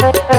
Thank you.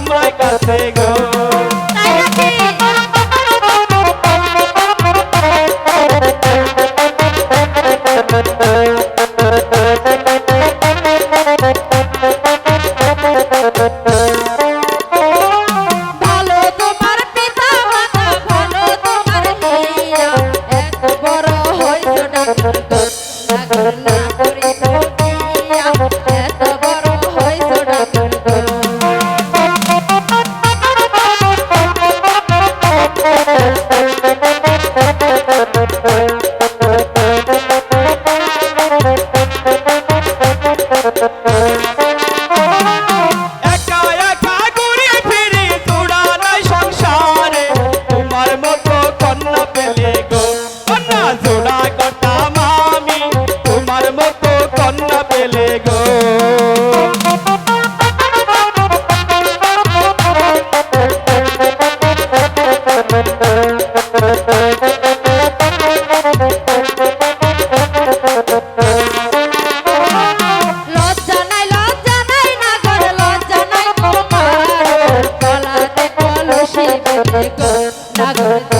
নামরাই কাছে গো। গো নাগর